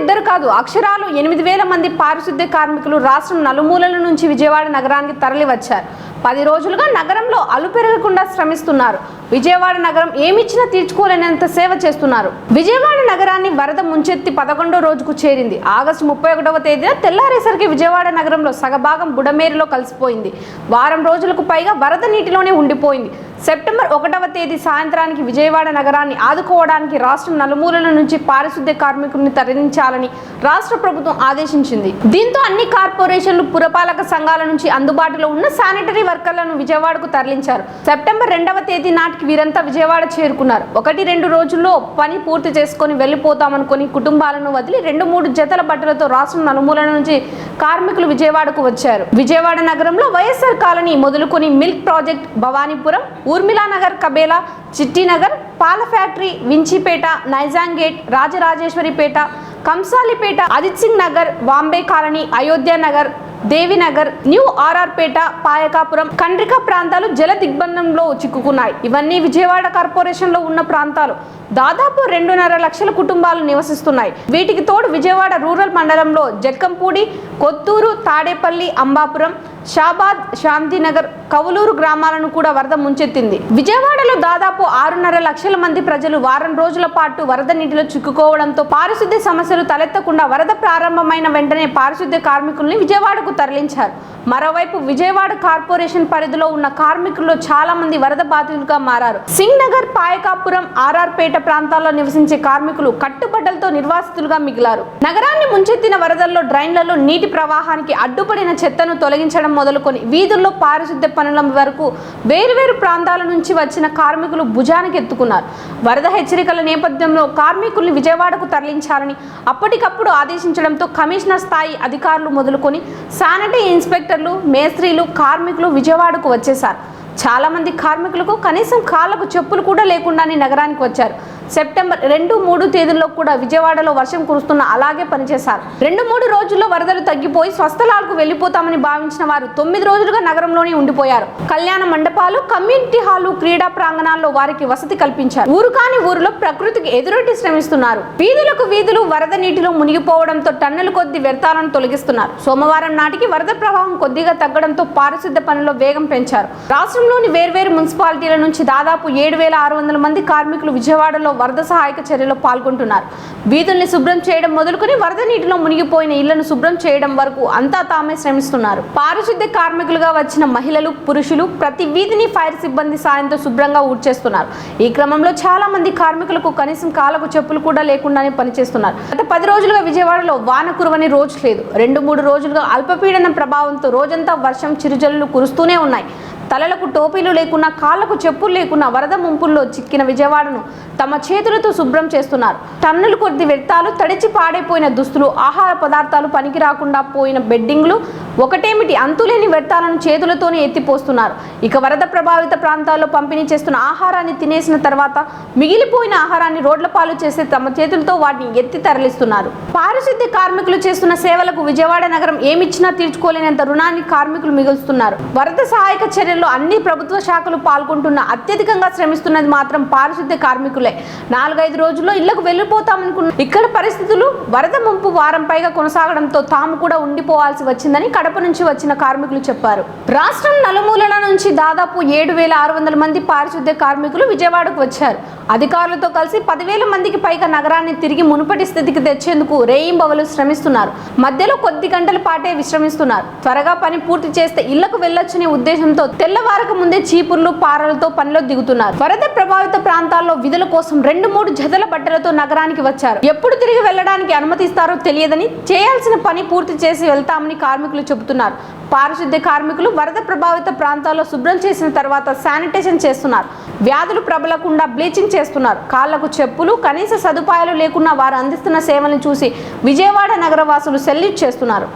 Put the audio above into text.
ఇద్దరు కాదు అక్షరాలు ఎనిమిది వేల మంది పారిశుద్ధ్య కార్మికులు రాష్ట్రం నలుమూలల నుంచి విజయవాడ నగరానికి తరలి వచ్చారు పది రోజులుగా నగరంలో అలుపెరగకుండా శ్రమిస్తున్నారు. విజయవాడ నగరం ఏమిచ్చినా తీర్చుకోలేనంత సేవ చేస్తున్నారు. విజయవాడ నగరాన్ని వరద ముంచెత్తి పదకొండో రోజుకు చేరింది. ఆగస్టు ముప్పై ఒకటవ తేదీన తెల్లారేసరికి విజయవాడ నగరంలో సగభాగం బుడమేరులో కలిసిపోయింది. వారం రోజులకు పైగా వరద నీటిలోనే ఉండిపోయింది. సెప్టెంబర్ ఒకటవ తేదీ సాయంత్రానికి విజయవాడ నగరాన్ని ఆదుకోవడానికి రాష్ట్రం నలుమూలల నుంచి పారిశుద్ధ్య కార్మికుల్ని తరలించాలని రాష్ట్ర ప్రభుత్వం ఆదేశించింది. దీంతో అన్ని కార్పొరేషన్లు పురపాలక సంఘాల నుంచి అందుబాటులో ఉన్న శానిటరీ వర్కర్లను విజయవాడకు తరలించారు. సెప్టెంబర్ రెండవ తేదీ నాటికి వీరంతా విజయవాడ చేరుకున్నారు. ఒకటి రెండు రోజుల్లో పని పూర్తి చేసుకొని వెళ్ళిపోతామనుకొని కుటుంబాలను వదిలి రెండు మూడు జతల బట్టలతో రాష్ట్రం నలుమూలల నుంచి కార్మికులు విజయవాడకు వచ్చారు. విజయవాడ నగరంలో వైఎస్ఆర్ కాలనీ మొదలుకొని మిల్క్ ప్రాజెక్ట్ భవానీపురం ఊర్మిళా నగర్ కబేలా చిట్టినగర్ పాల factory Vinchipeta Nizam gate Rajarajeswaripeta Kamsalipeta Ajit Singh Nagar Vambay colony Ayodhya Nagar Devinagar new RRpeta Payakapuram Kandrika ప్రాంతాలు జల దిగ్బంధంలో చిక్కుకున్నాయి. ఇవన్నీ విజయవాడ కార్పొరేషన్లో ఉన్న ప్రాంతాలు. దాదాపు రెండున్నర లక్షల కుటుంబాలు నివసిస్తున్నాయి. వీటికి తోడు విజయవాడ రూరల్ మండలంలో జక్కంపూడి కొత్తూరు తాడేపల్లి అంబాపురం షాబాద్ శాంతినగర్ కవులూరు గ్రామాలను కూడా వరద ముంచెత్తింది. విజయవాడలో దాదాపు ఆరున్నర లక్షల మంది ప్రజలు వారం రోజుల పాటు వరద నీటిలో చిక్కుకోవడంతో పారిశుద్ధ్య సమస్యలు తలెత్తకుండా వరద ప్రారంభమైన వెంటనే పారిశుద్ధ్య కార్మికుల్ని విజయవాడకు తరలించారు. మరోవైపు విజయవాడ కార్పొరేషన్ పరిధిలో ఉన్న కార్మికుల్లో చాలా మంది వరద బాధితులుగా మారారు. సింగ్ నగర్ పాయకాపురం ఆర్ఆర్పేట ప్రాంతాల్లో నివసించే కార్మికులు కట్టుబడ్డలతో నిర్వాసితులుగా మిగిలారు. నగరాన్ని ముంచెత్తిన వరదల్లో డ్రైన్లలో నీటి ప్రవాహానికి అడ్డుపడిన చెత్తను తొలగించడం మొదలుకొని వీధుల్లో పారిశుద్ధ్య పనుల వరకు వేరువేరు ప్రాంతాల నుంచి వచ్చిన కార్మికులు భుజానికి ఎత్తుకున్నారు. వరద హెచ్చరికల నేపథ్యంలో కార్మికుల్ని విజయవాడకు తరలించాలని అప్పటికప్పుడు ఆదేశించడంతో కమిషనర్ స్థాయి అధికారులు మొదలుకొని శానిటరీ ఇన్స్పెక్టర్లు మేస్త్రీలు కార్మికులు విజయవాడకు వచ్చేశారు. చాలా మంది కార్మికులకు కనీసం కాళ్ళకు చెప్పులు కూడా లేకుండానే నగరానికి వచ్చారు. సెప్టెంబర్ రెండు మూడు తేదీల్లో కూడా విజయవాడలో వర్షం కురుస్తున్న అలాగే పనిచేశారు. రెండు మూడు రోజుల్లో వరదలు తగ్గిపోయి స్వస్థలాలకు వెళ్ళిపోతామని భావించిన వారు తొమ్మిది రోజులుగా నగరంలోనే ఉండిపోయారు. కళ్యాణ మండపాలు కమ్యూనిటీ హాలు క్రీడా ప్రాంగణాల్లో వారికి వసతి కల్పించారు. ఊరు కాని ఊరిలో ప్రకృతికి ఎదురొట్టి శ్రమిస్తున్నారు. వీధులకు వీధులు వరద నీటిలో మునిగిపోవడంతో టన్నుల కొద్ది వ్యర్థాలను తొలగిస్తున్నారు. సోమవారం నాటికి వరద ప్రవాహం కొద్దిగా తగ్గడంతో పారిశుద్ధ పనుల్లో వేగం పెంచారు. రాష్ట్రంలోని వేర్వేరు మున్సిపాలిటీల నుంచి దాదాపు ఏడు వేల ఆరు వందల మంది కార్మికులు విజయవాడలో వరద సహాయక చర్యలో పాల్గొంటున్నారు. వీధుల్ని శుభ్రం చేయడం మొదలుకొని వరద నీటిలో మునిగిపోయిన ఇళ్ళను శుభ్రం చేయడం వరకు అంతా తామే శ్రమిస్తున్నారు. పారిశుద్ధ్య కార్మికులుగా వచ్చిన మహిళలు పురుషులు ప్రతి వీధిని ఫైర్ సిబ్బంది సాయంతో శుభ్రంగా ఊడ్చేస్తున్నారు. ఈ క్రమంలో చాలా మంది కార్మికులకు కనీసం కాలకు చెప్పులు కూడా లేకుండానే పనిచేస్తున్నారు. గత పది రోజులుగా విజయవాడలో వాన కురవని రోజు లేదు. రెండు మూడు రోజులుగా అల్పపీడనం ప్రభావంతో రోజంతా వర్షం చిరుజల్లులు కురుస్తూనే ఉన్నాయి. తలలకు టోపీలు లేకున్నా కాళ్ళకు చెప్పులు లేకున్నా వరద ముంపుల్లో చిక్కిన విజయవాడను తమ చేతులతో శుభ్రం చేస్తున్నారు. టన్నులు కొద్ది వ్యర్థాలు తడిచి పాడైపోయిన దుస్తులు ఆహార పదార్థాలు పనికి రాకుండా పోయిన బెడ్డింగ్లు ఒకటేమిటి అంతులేని వ్యర్థాలను చేతులతోనే ఎత్తిపోస్తున్నారు. ఇక వరద ప్రభావిత ప్రాంతాల్లో పంపిణీ చేస్తున్న ఆహారాన్ని తినేసిన తర్వాత మిగిలిపోయిన ఆహారాన్ని రోడ్ల పాలు చేసే తమ చేతులతో వాటిని ఎత్తి తరలిస్తున్నారు. పారిశుద్ధ్య కార్మికులు చేస్తున్న సేవలకు విజయవాడ నగరం ఏమిచ్చినా తీర్చుకోలేనంత రుణాన్ని కార్మికులు మిగులుస్తున్నారు. వరద సహాయక చర్యలు చర్యల్లో అన్ని ప్రభుత్వ శాఖలు పాల్గొంటున్న అత్యధికంగా శ్రమిస్తున్నది మాత్రం పారిశుద్ధ్య కార్మికులే. నాలుగైదు రోజుల్లో ఇళ్ళకు వెళ్ళిపోతామనుకున్న ఇక్కడ పరిస్థితులు వరద ముంపు వారం పైగా కొనసాగడంతో తాము కూడా ఉండిపోవాల్సి వచ్చిందని కడప నుంచి వచ్చిన కార్మికులు చెప్పారు. రాష్ట్రం నలుమూలల నుంచి దాదాపు ఏడు వేల ఆరు వందల మంది పారిశుద్ధ్య కార్మికులు విజయవాడకు వచ్చారు. అధికారులతో కలిసి పదివేల మందికి పైగా నగరాన్ని తిరిగి మునుపటి స్థితికి తెచ్చేందుకు రేయింబవలు శ్రమిస్తున్నారు. మధ్యలో కొద్ది గంటల పాటే విశ్రమిస్తున్నారు. త్వరగా పని పూర్తి చేస్తే ఇళ్ళకు వెళ్ళొచ్చనే ఉద్దేశంతో తెల్లవారక ముందే చీపుర్లు పారలతో పనిలో దిగుతున్నారు. వరద ప్రభావిత ప్రాంతాల్లో విధుల కోసం రెండు మూడు జతల బట్టలతో నగరానికి వచ్చారు. ఎప్పుడు తిరిగి వెళ్ళడానికి అనుమతిస్తారో తెలియదని చేయాల్సిన పని పూర్తి చేసి వెళ్తామని కార్మికులు చెబుతున్నారు. పారిశుద్ధ్య కార్మికులు వరద ప్రభావిత ప్రాంతాల్లో శుభ్రం చేసిన తర్వాత శానిటేషన్ చేస్తున్నారు. వ్యాధులు ప్రబలకుండా బ్లీచింగ్ చేస్తున్నారు. కాళ్ళకు చెప్పులు కనీస సదుపాయాలు లేకున్నా వారు అందిస్తున్న సేవలను చూసి విజయవాడ నగరవాసులు సెల్యూట్ చేస్తున్నారు.